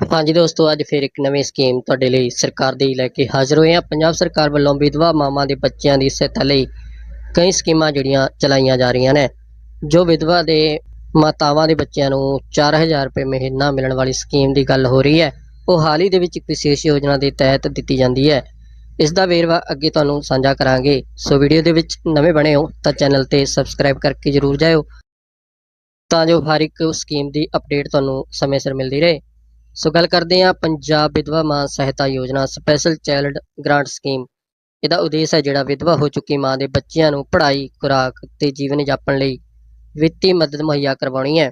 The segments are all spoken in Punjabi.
ਹਾਂਜੀ ਦੋਸਤੋ, ਅੱਜ ਫਿਰ ਇੱਕ ਨਵੀਂ ਸਕੀਮ ਤੁਹਾਡੇ ਲਈ ਸਰਕਾਰ ਦੀ ਲੈ ਕੇ ਹਾਜ਼ਰ ਹੋਏ ਹਾਂ। ਪੰਜਾਬ ਸਰਕਾਰ ਵੱਲੋਂ ਵਿਧਵਾ ਮਾਵਾਂ ਦੇ ਬੱਚਿਆਂ ਦੀ ਸਹਾਇਤਾ ਲਈ ਕਈ ਸਕੀਮਾਂ ਜਿਹੜੀਆਂ ਚਲਾਈਆਂ ਜਾ ਰਹੀਆਂ ਨੇ, ਜੋ ਵਿਧਵਾ ਦੇ ਮਾਤਾਵਾਂ ਦੇ ਬੱਚਿਆਂ ਨੂੰ 4000 ਰੁਪਏ ਮਹੀਨਾ ਮਿਲਣ ਵਾਲੀ ਸਕੀਮ ਦੀ ਗੱਲ ਹੋ ਰਹੀ ਹੈ। ਉਹ ਹਾਲ ਹੀ ਦੇ ਵਿੱਚ ਇੱਕ ਵਿਸ਼ੇਸ਼ ਯੋਜਨਾ ਦੇ ਤਹਿਤ ਦਿੱਤੀ ਜਾਂਦੀ ਹੈ। ਇਸ ਦਾ ਵੇਰਵਾ ਅੱਗੇ ਤੁਹਾਨੂੰ ਸਾਂਝਾ ਕਰਾਂਗੇ। ਸੋ ਵੀਡੀਓ ਦੇ ਵਿੱਚ ਨਵੇਂ ਬਣੇ ਹੋ ਤਾਂ ਚੈਨਲ ਤੇ ਸਬਸਕ੍ਰਾਈਬ ਕਰਕੇ ਜਰੂਰ ਜਾਇਓ ਤਾਂ ਜੋ ਹਰ ਇੱਕ ਸਕੀਮ ਦੀ ਅਪਡੇਟ ਤੁਹਾਨੂੰ ਸਮੇਂ ਸਿਰ ਮਿਲਦੀ ਰਹੇ। ਸੋ ਗੱਲ ਕਰਦੇ ਹਾਂ ਪੰਜਾਬ ਵਿਧਵਾ ਮਾਂ ਸਹਾਇਤਾ ਯੋਜਨਾ ਸਪੈਸ਼ਲ ਚਾਈਲਡ ਗ੍ਰਾਂਟ ਸਕੀਮ ਇਹਦਾ ਉਦੇਸ਼ ਹੈ ਜਿਹੜਾ ਵਿਧਵਾ ਹੋ ਚੁੱਕੀ ਮਾਂ ਦੇ ਬੱਚਿਆਂ ਨੂੰ ਪੜ੍ਹਾਈ, ਖੁਰਾਕ ਤੇ ਜੀਵਨ ਜਾਪਣ ਲਈ ਵਿੱਤੀ ਮਦਦ ਮੁਹੱਈਆ ਕਰਵਾਉਣੀ ਹੈ।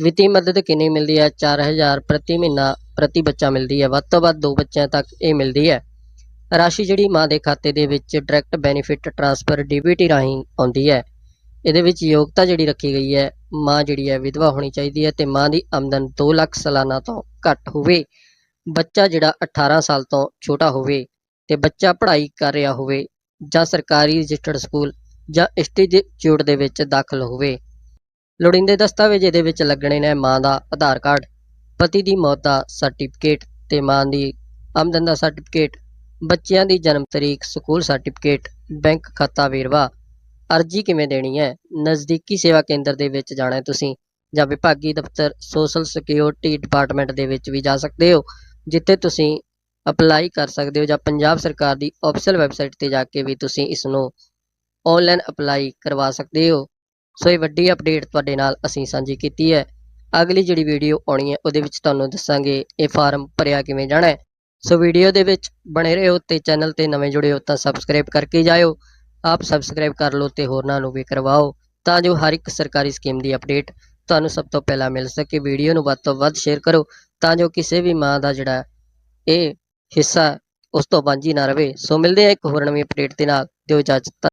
ਵਿੱਤੀ ਮਦਦ ਕਿੰਨੀ ਮਿਲਦੀ ਹੈ? 4000 ਪ੍ਰਤੀ ਮਹੀਨਾ ਪ੍ਰਤੀ ਬੱਚਾ ਮਿਲਦੀ ਹੈ। ਵੱਧ ਤੋਂ ਵੱਧ ਦੋ ਬੱਚਿਆਂ ਤੱਕ ਇਹ ਮਿਲਦੀ ਹੈ। ਰਾਸ਼ੀ ਜਿਹੜੀ ਮਾਂ ਦੇ ਖਾਤੇ ਦੇ ਵਿੱਚ ਡਾਇਰੈਕਟ ਬੈਨੀਫਿਟ ਟ੍ਰਾਂਸਫਰ ਡੀਬੀਟੀ ਰਾਹੀਂ ਆਉਂਦੀ ਹੈ। ਇਹਦੇ ਵਿੱਚ ਯੋਗਤਾ ਜਿਹੜੀ ਰੱਖੀ ਗਈ ਹੈ, ਮਾਂ ਜਿਹੜੀ ਹੈ ਵਿਧਵਾ ਹੋਣੀ ਚਾਹੀਦੀ ਹੈ ਤੇ ਮਾਂ ਦੀ ਆਮਦਨ 2 ਲੱਖ ਸਾਲਾਨਾ ਤੋਂ ਘੱਟ ਹੋਵੇ। ਬੱਚਾ ਜਿਹੜਾ 18 ਸਾਲ ਤੋਂ ਛੋਟਾ ਹੋਵੇ ਤੇ ਬੱਚਾ ਪੜ੍ਹਾਈ ਕਰ ਰਿਹਾ ਹੋਵੇ ਜਾਂ ਸਰਕਾਰੀ ਰਜਿਸਟਰਡ ਸਕੂਲ ਜਾਂ ਇੰਸਟੀਚਿਊਟ ਦੇ ਵਿੱਚ ਦਾਖਲ ਹੋਵੇ। ਲੋੜੀਂਦੇ ਦਸਤਾਵੇਜ਼ ਇਹਦੇ ਵਿੱਚ ਲੱਗਣੇ ਨੇ ਮਾਂ ਦਾ ਆਧਾਰ ਕਾਰਡ, ਪਤੀ ਦੀ ਮੌਤ ਦਾ ਸਰਟੀਫਿਕੇਟ ਤੇ ਮਾਂ ਦੀ ਆਮਦਨ ਦਾ ਸਰਟੀਫਿਕੇਟ, ਬੱਚਿਆਂ ਦੀ ਜਨਮ ਤਰੀਕ ਸਕੂਲ ਸਰਟੀਫਿਕੇਟ, ਬੈਂਕ ਖਾਤਾ ਵੇਰਵਾ ਅਰਜੀ ਕਿਵੇਂ ਦੇਣੀ ਹੈ? ਨਜ਼ਦੀਕੀ ਸੇਵਾ ਕੇਂਦਰ ਦੇ ਵਿੱਚ ਜਾਣਾ ਹੈ ਤੁਸੀਂ ਜਾਂ ਵਿਭਾਗੀ ਦਫ਼ਤਰ ਸੋਸ਼ਲ ਸਿਕਿਉਰਿਟੀ ਡਿਪਾਰਟਮੈਂਟ ਦੇ ਵਿੱਚ ਵੀ ਜਾ ਸਕਦੇ ਹੋ, ਜਿੱਥੇ ਤੁਸੀਂ ਅਪਲਾਈ ਕਰ ਸਕਦੇ ਹੋ ਜਾਂ ਪੰਜਾਬ ਸਰਕਾਰ ਦੀ ਆਫੀਸ਼ੀਅਲ ਵੈਬਸਾਈਟ ਤੇ ਜਾ ਕੇ ਵੀ ਤੁਸੀਂ ਇਸ ਨੂੰ ਆਨਲਾਈਨ ਅਪਲਾਈ ਕਰਵਾ ਸਕਦੇ ਹੋ। ਸੋ ਇਹ ਵੱਡੀ ਅਪਡੇਟ ਤੁਹਾਡੇ ਨਾਲ ਅਸੀਂ ਸਾਂਝੀ ਕੀਤੀ ਹੈ। ਅਗਲੀ ਜਿਹੜੀ ਵੀਡੀਓ ਆਉਣੀ ਹੈ, ਉਹਦੇ ਵਿੱਚ ਤੁਹਾਨੂੰ ਦੱਸਾਂਗੇ ਇਹ ਫਾਰਮ ਭਰਿਆ ਕਿਵੇਂ ਜਾਣਾ ਹੈ। ਸੋ ਵੀਡੀਓ ਦੇ ਵਿੱਚ ਬਣੇ ਰਹੋ ਤੇ ਚੈਨਲ ਤੇ ਨਵੇਂ ਜੁੜੇ ਹੋ ਤਾਂ ਸਬਸਕ੍ਰਾਈਬ ਕਰਕੇ ਜਾਇਓ। ਆਪ ਸਬਸਕ੍ਰਾਈਬ ਕਰ ਲਓ ਤੇ ਹੋਰਨਾਂ ਨੂੰ ਵੀ ਕਰਵਾਓ ਤਾਂ ਜੋ ਹਰ ਇੱਕ ਸਰਕਾਰੀ ਸਕੀਮ ਦੀ ਅਪਡੇਟ ਤੁਹਾਨੂੰ ਸਭ ਤੋਂ ਪਹਿਲਾਂ ਮਿਲ ਸਕੇ। ਵੀਡੀਓ ਨੂੰ ਵੱਧ ਤੋਂ ਵੱਧ ਸ਼ੇਅਰ ਕਰੋ ਤਾਂ ਜੋ ਕਿਸੇ ਵੀ ਮਾਂ ਦਾ ਜਿਹੜਾ ਇਹ ਹਿੱਸਾ ਉਸ ਤੋਂ ਵਾਂਝੀ ਨਾ ਰਵੇ ਸੋ ਮਿਲਦੇ ਆ ਇੱਕ ਹੋਰ ਨਵੀਂ ਅਪਡੇਟ ਦੇ ਨਾਲ। ਦਿਓ ਇਜਾਜ਼ਤ।